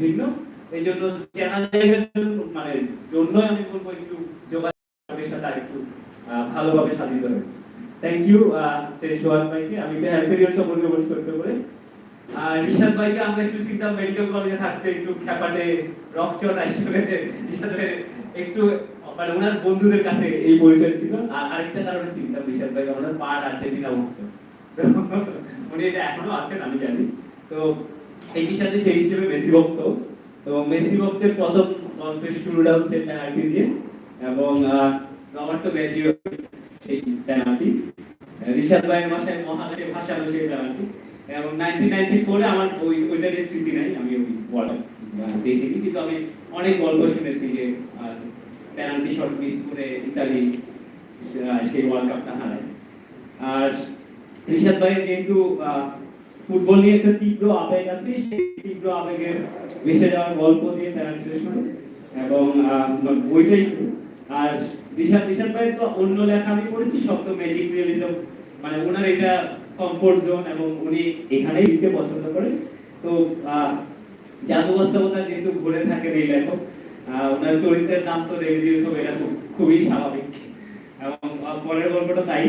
ভিন্ন। এই জন্য চ্যানেল মানে জন্য আমি বলব একটু যোগাযোগের সাথে আরেকটু ভালোভাবে সাজিত হয়েছে। থ্যাংক ইউ সেই সোহান ভাইকে। আমি পিরিয়ড সম্পর্কে বলি, ছোট্ট করে। আর রিশাদ ভাইকে আমরা একটু চিন্তা মেডিকেল কলেজে থাকতে একটু খ্যাপাটে রকচটা হিসেবে রিশাদে একটু মানে ওনার বন্ধুদের কাছে এই পরিচয় ছিল। আর আরেকটা কারণে চিন্তা রিশাদ ভাই, আমাদের পার্ট আর্জেন্টিনা ভক্ত উনি এটা এখনও আছেন, আমি জানি। তো একই সাথে সেই হিসেবে মেসি ভক্ত। তো মেসি ভক্তের প্রথম গল্পের শুরুটা হচ্ছে পেনাল্টি দিয়ে। এবং আহ, রবার্তো ব্যাজিও সেই পেনাল্টি রিশাদ ভাইয়ের ভাষায় মহাদেশে ভাষানো সেই পেনাল্টি এবং নাইনটিন নাইনটি ফোরে আমার ওই ওইটার স্মৃতি নাই আমি ওই ওয়ার্ল্ড দেখিনি কিন্তু আমি অনেক গল্প শুনেছি যে পেনাল্টি শট মিস করে ইতালি সেই ওয়ার্ল্ড কাপটা হারায়। আর রিশাদ ভাইয়ের যেহেতু ফুটবল নিয়ে একটা তীব্র আবেগ আছে, সেই তীব্র আবেগের ভেসে যাওয়ার গল্প দিয়ে তারা ট্রান্সলেশন এবং বইটাই আর রিশাদ রিশাদ ভাইয়ের তো অন্য লেখা আমি পড়েছি সব তো ম্যাজিক রিয়েলিজম মানে ওনার এটা কমফোর্ট জোন এবং উনি এখানেই লিখতে পছন্দ করেন। তো জাদু বাস্তবতা যেহেতু ঘুরে থাকেন এই লেখক ওনার চরিত্রের নাম তো রেভিডিউস হবে, এটা খুব- খুবই স্বাভাবিক। এবং পরের গল্পটা তাই।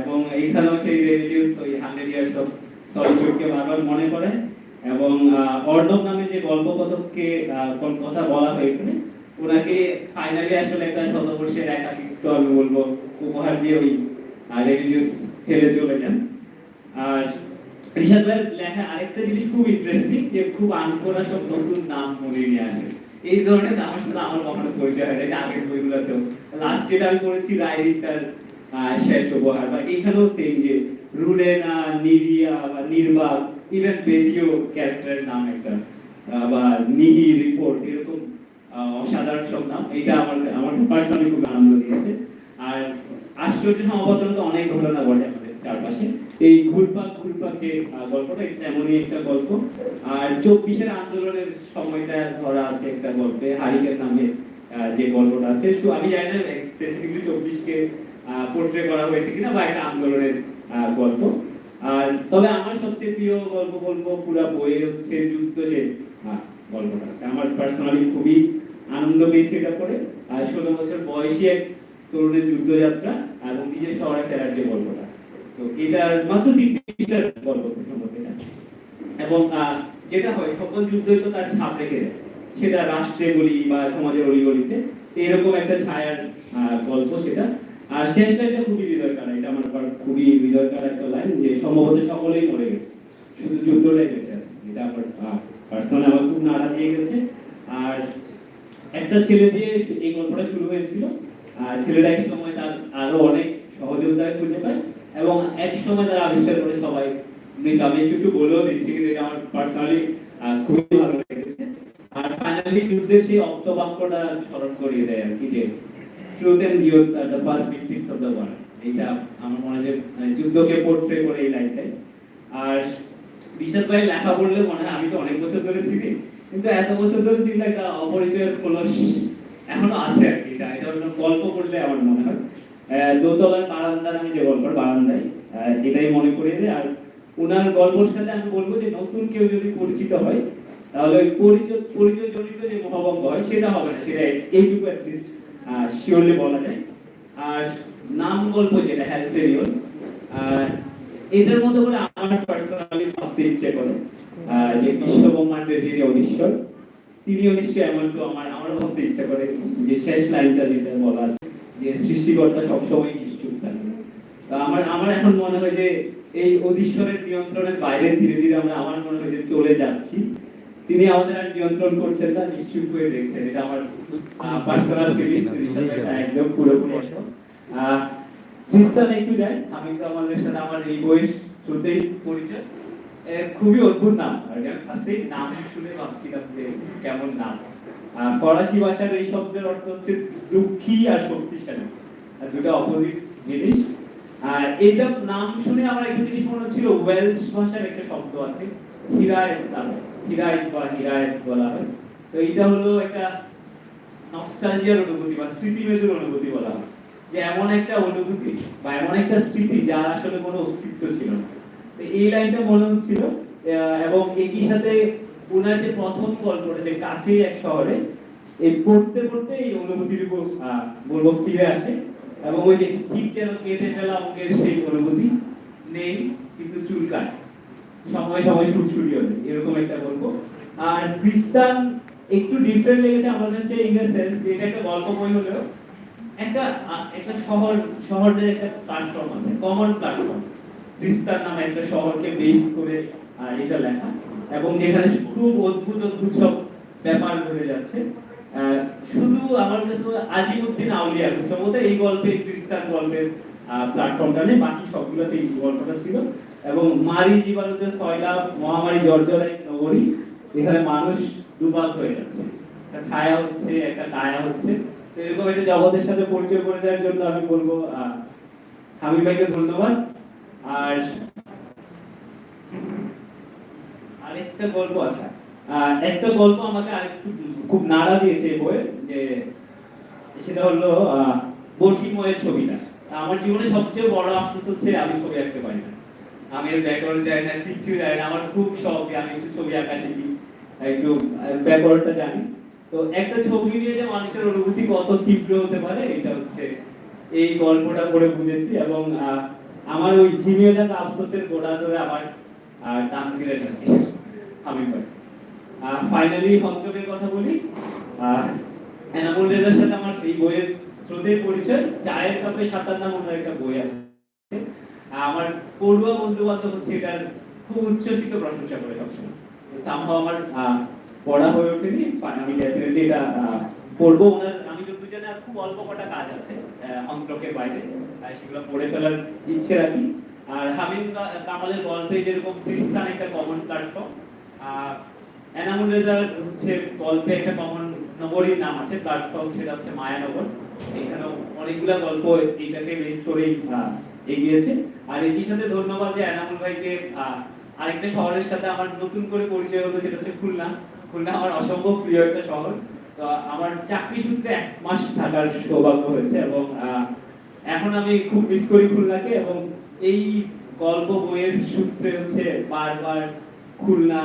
এবং এইখানেও সেই রেভিডিউস ওই হান্ড্রেড ইয়ার্স অফ সলিটিউডকে বারবার মনে করে এবং অর্ণব নামে যে গল্প কথককে কথা বলা হয় এখানে, ওনাকে ফাইনালি আসলে একটা শতবর্ষের একাকিত্ব, আমি বলব, উপহার দিয়ে ওই রেভিডিউস ফেলে চলে যান। আর রিশাদ ভাইয়ের লেখা আরেকটা জিনিস খুব ইন্টারেস্টিং যে খুব আনকোরা সব নতুন নাম মনে নিয়ে আসে। এই ধরনের নামের সাথে আমার কখনো পরিচয় হয় আগের বইগুলোতেও। লাস্ট যেটা আমি পড়েছি রায়দিকার শেষ উপহার বা এখানেও সেম যে রুলেনা নিরিয়া বা নির্বাক ইভেন বেজিও ক্যারেক্টারের নাম একটা বা নিহি রিপোর্ট, এরকম অসাধারণ সব নাম, এটা আমার আমার পার্সোনালি খুব আনন্দ দিয়েছে। আর আশ্চর্য সমাবর্তন তো অনেক ঘটনা ঘটে আমাদের চারপাশে। এই ঘুরপাক ঘুরপাক যে গল্পটা, এটা এমনই একটা গল্প। আর চব্বিশের আন্দোলনের সময়টা ধরা আছে একটা গল্পে হারিকের নামে যে গল্পটা আছে। আমি জানি না স্পেসিফিকলি চব্বিশকে পোর্ট্রে করা হয়েছে কিনা বা একটা আন্দোলনের গল্প। আর তবে আমার সবচেয়ে প্রিয় গল্প বলব পুরো বইয়ের হচ্ছে যুদ্ধ যে গল্পটা আছে। আমার পার্সোনালি খুবই আনন্দ পেয়েছি এটা পড়ে। আর ষোলো বছর বয়সী এক তরুণের যুদ্ধযাত্রা এবং নিজের শহরে ফেরার যে গল্পটা। তো এটার মাত্র তিন পৃষ্ঠার গল্প এবং যেটা হয়, সকল যুদ্ধই তো তার ছাপ রেখে যায় সেটা রাষ্ট্রে বলি বা সমাজের অলিগলিতে এরকম একটা ছায়ার গল্প সেটা। আর শেষ লাইনটা খুবই হৃদয় কাড়া, এটা আমার খুবই হৃদয় কাড়া একটা লাইন যে সম্ভবত সকলেই মরে গেছে। শুধু যুদ্ধটাই বেঁচে আছে, এটা আমার পার্সোনালি আমার খুব নাড়া দিয়ে গেছে। আর একটা ছেলে দিয়ে এই গল্পটা শুরু হয়েছিল। আর ছেলেটা এক সময় তার আরও অনেক সহযোগিতা খুঁজে পায় এবং এক সময় তারা আবিষ্কার করে সবাই মৃত আমি একটু বলেও দিচ্ছি, কিন্তু এটা আমার পার্সোনালি খুবই ভালো লেগেছে। আর ফাইনালি যুদ্ধের সেই অপ্তবাক্যটা স্মরণ করিয়ে দেয় আর কি, যে truth and youth the first victims of the war এইটা আমার মনে হয় মানে যুদ্ধকে পোর্ট্রে করে এই লাইনটাই আর বিশাল ভাই লেখা পড়লে মনে হয় আমি তো অনেক বছর ধরে চিনি, কিন্তু এত বছর ধরে চিনলে একটা অপরিচয়ের খোলস এখনও আছে আর কি। এটা এটা গল্প পড়লে আমার মনে হয়। দোতলার বারান্দার আমি যে গল্প বারান্দায় এটাই মনে করিয়ে দেয় আর ওনার গল্পের সাথে আমি বলব যে, নতুন কেউ যদি পরিচিত হয়, তাহলে পরিচয় পরিচয় জনিত যে মহাবঙ্গ হয়, সেটা হবে না। সেটা এইটুকু অ্যাটলিস্ট শিওরলি বলা যায়। আর নাম গল্প যেটা হ্যালফেরিয়ন আর এটার মধ্যে করে আমার পার্সোনালি ভাবতে ইচ্ছে করে যে বিশ্ব ব্রহ্মাণ্ডের যিনি অধীশ্বর, তিনিও নিশ্চয়ই এমন কেউ আমার আমার ভাবতে ইচ্ছে করে। যে শেষ লাইনটা যেটা বলা আছে, যে সৃষ্টিকর্তা সবসময় নিশ্চুপ থাকে। তো আমার আমার এখন মনে হয় যে এই অধীশ্বরের নিয়ন্ত্রণের বাইরে ধীরে ধীরে আমরা, আমার মনে হয় যে চলে যাচ্ছি। তিনি আমাদের আর নিয়ন্ত্রণ করছেন না নিশ্চুপ হয়ে দেখছেন। এটা আমার পার্সোনাল ফিলিং একদম পুরোপুরি। খ্রিস্টান একটু যাই। আমি তো আমাদের সাথে আমার এই বয়স শুরুতেই পরিচয়। খুবই অদ্ভুত নাম। আর নাম শুনে ভাবছিলাম যে কেমন নাম। ফরাসি ভাষার এই শব্দের অর্থ হচ্ছে দুঃখী আর শক্তিশালী। আর দুটো অপোজিট জিনিস। আর এটা নাম শুনে আমার একটা জিনিস মনে হচ্ছিল ওয়েলস ভাষার একটা শব্দ আছে হিরায়ত নামে হিরায়ত বা হিরায়ত বলা হয়। তো এটা হলো একটা নস্টালজিয়ার অনুভূতি বা স্মৃতিমেজের অনুভূতি বলা হয়। যে এমন একটা অনুভূতি বা এমন একটা স্মৃতি যার আসলে কোনো অস্তিত্ব ছিল না। তো এই লাইনটা মনে হচ্ছিল এবং একই সাথে ওনার যে প্রথম গল্পটা যে কাছেই এক শহরে এই পড়তে পড়তে এই অনুভূতিটুকু আহ, বলব ফিরে আসে। এবং ওই যে ঠিক যেন কেটে ফেলা অঙ্কের সেই অনুভূতি নেই কিন্তু চুল চুলকায়। সময় সময় সুরসুরি হবে এরকম একটা গল্প আর ক্রিস্তান একটু ডিফারেন্ট লেগেছে আমার কাছে ইন দ্য সেন্স যে এটা একটা গল্প বই হলেও একটা একটা শহর শহরের একটা প্ল্যাটফর্ম আছে কমন প্ল্যাটফর্ম ক্রিস্তান নামে একটা শহরকে বেস করে এটা লেখা। এবং যেখানে খুব অদ্ভুত অদ্ভুত সব ব্যাপার ঘটে যাচ্ছে। শুধু আমার কাছে আজিমুদ্দিন আউলিয়া, সম্ভবত এই গল্পে ক্রিস্তান গল্পের প্ল্যাটফর্মটা নেই বাকি সবগুলোতে এই গল্পটা ছিল। এবং মারি জীবাণুতে সয়লা মহামারী জর্জরাই নগরী এখানে মানুষ দুর্ভাগ হয়ে যাচ্ছে। একটা ছায়া হচ্ছে একটা কায়া হচ্ছে। তো এরকম একটা জগতের সাথে পরিচয় করে দেওয়ার জন্য আমি বলব হামিদ ভাইকে ধন্যবাদ। আর আরেকটা গল্প আছে। একটা গল্প আমাকে আরেকটু খুব নাড়া দিয়েছে বইয়ে যে সেটা হলো আহ, বর্ষিময়ের ছবিটা। আমার জীবনে সবচেয়ে বড় আফসোস হচ্ছে আমি ছবি আঁকতে পারি না। আমি ব্যাকরণ যাই না কিচ্ছু যাই না। আমার খুব শখ আমি একটু ছবি আঁকা শিখি, একটু ব্যাকরণটা জানি। তো একটা ছবি নিয়ে যে মানুষের অনুভূতি কত তীব্র হতে পারে, এটা হচ্ছে এই গল্পটা পড়ে বুঝেছি এবং আমার ওই থাকা আফসোসের গোড়া ধরে আমার টান ফিরে যাচ্ছে আমি ফাইনালি হংচকের কথা বলি। এনামুল রেজার সাথে আমার এই বইয়ের স্রোতের পরিচয়, চায়ের কাপে সাঁতার নাম ওনার একটা বই আছে। আমার পড়ুয়া বন্ধু বান্ধব হচ্ছে এটার খুব উচ্ছ্বসিত প্রশংসা করে সবসময়। সামহাও আমার পড়া হয়ে ওঠেনি। আমি ডেফিনেটলি এটা পড়ব ওনার, আমি যতটুকু জানি খুব অল্প কটা কাজ আছে অন্তরকের বাইরে। সেগুলো পড়ে ফেলার ইচ্ছে রাখি। আর হামিদ কামালের গল্পে যেরকম খ্রিস্টান একটা কমন প্ল্যাটফর্ম এনামুল রেজার হচ্ছে গল্পে একটা কমন নগরীর নাম আছে প্ল্যাটফর্ম সেটা হচ্ছে মায়ানগর। এখানেও অনেকগুলা গল্প এইটাকে বেস করেই এগিয়েছে। আর একই সাথে ধন্যবাদ যে এনামুল ভাইকে আরেকটা শহরের সাথে আমার নতুন করে পরিচয় হলো, সেটা হচ্ছে খুলনা। খুলনা আমার অসম্ভব প্রিয় একটা শহর। তো আমার চাকরি সূত্রে এক মাস থাকার সৌভাগ্য হয়েছে এবং এখন আমি খুব মিস করি খুলনাকে এবং এই গল্প বইয়ের সূত্রে হচ্ছে বারবার খুলনা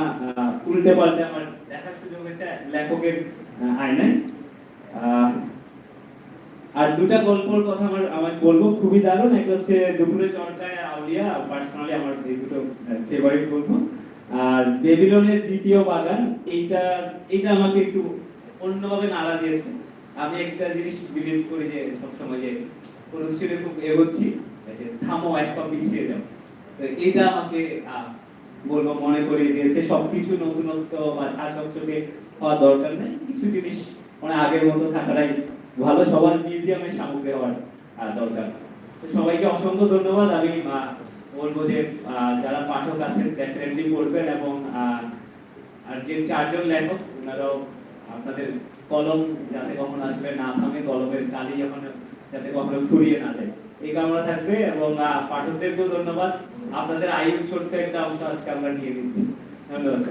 উল্টে পাল্টে আমার দেখার সুযোগ হয়েছে লেখকের আয়নায়। আর দুটা গল্পর কথা আমার আমার বলব, খুবই দারুণ। একটা হচ্ছে দুপুরে চরকায় আর আউলিয়া পার্সোনালি আমার এই দুটো ফেভারিট গল্প। আর বেবিলনের দ্বিতীয় বাগান, এইটা এইটা আমাকে একটু অন্যভাবে নাড়া দিয়েছে। আমি একটা জিনিস বিলিভ করি যে সবসময় যে কোনো কিছু নিয়ে খুব এগোচ্ছি থামো, এক পা পিছিয়ে যাও। তো এটা আমাকে বলব, মনে করিয়ে দিয়েছে। সবকিছু নতুনত্ব বা ঝাঁচকচকে হওয়া দরকার নেই। কিছু জিনিস মানে আগের মতো থাকাটাই ভালো সবার মিউজিয়ামে সামগ্রী হওয়ার দরকার। সবাইকে অসংখ্য ধন্যবাদ। আমি বলব যে যারা পাঠক আছেন ডেফিনেটলি পড়বেন এবং আর যে চারজন লেখক, ওনারাও আপনাদের কলম যাতে কখনো আসবে না থামে, কলমের কালি যখন যাতে কখনো ফুরিয়ে না যায়। এই কামনা থাকবে এবং পাঠকদেরকেও ধন্যবাদ। আপনাদের আয়ুর ছোট্ট একটা অংশ আজকে আমরা নিয়ে নিচ্ছি। ধন্যবাদ